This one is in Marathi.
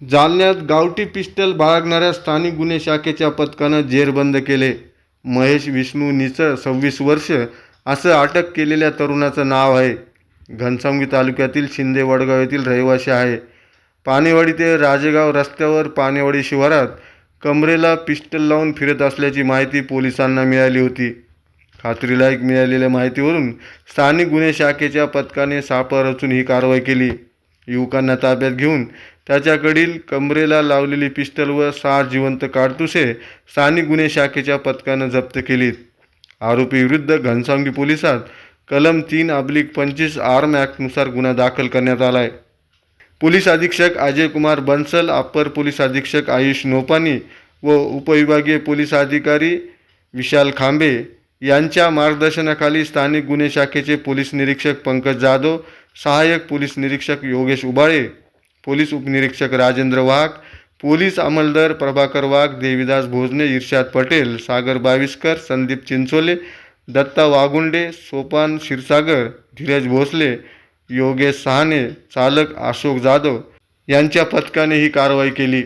जालन्यात गावठी पिस्टल बाळगणाऱ्या स्थानिक गुन्हे शाखेच्या पथकानं जेरबंद केले. महेश विष्णू निचळ सव्वीस वर्ष असं अटक केलेल्या तरुणाचं नाव आहे. घनसावंगी तालुक्यातील शिंदे वडगाव येथील रहिवासी आहे. पानेवाडी ते राजेगाव रस्त्यावर पानेवाडी शिवारात कमरेला पिस्टल लावून फिरत असल्याची माहिती पोलिसांना मिळाली होती. खात्रीलायक मिळालेल्या माहितीवरून स्थानिक गुन्हे शाखेच्या पथकाने सापळा रचून ही कारवाई केली. युवकांना ताब्यात घेऊन त्याच्याकडील कमरेला लावलेली पिस्टल व सहा जिवंत काडतुसे स्थानिक गुन्हे शाखेच्या पथकानं जप्त केलीत. आरोपीविरुद्ध घनसावंगी पोलिसात कलम तीन अब्लिक पंचवीस आर्म ॲक्टनुसार गुन्हा दाखल करण्यात आला आहे पोलीस अधीक्षक अजय कुमार बन्सल अप्पर पोलीस अधीक्षक आयुष नोपानी व उपविभागीय पोलीस अधिकारी विशाल खांबे यांच्या मार्गदर्शनाखाली स्थानिक गुन्हे शाखेचे पोलीस निरीक्षक पंकज जाधव सहाय्यक पोलीस निरीक्षक योगेश उबाळे पोलीस उपनिरीक्षक राजेंद्र वाघ पोलीस अंमलदार प्रभाकर वाघ देविदास भोजने इर्शाद पटेल सागर बाविस्कर संदीप चिंचोले दत्ता वागुंडे सोपान क्षीरसागर धीरज भोसले योगेश सहाने चालक अशोक जाधव यांच्या पथकाने ही कारवाई केली.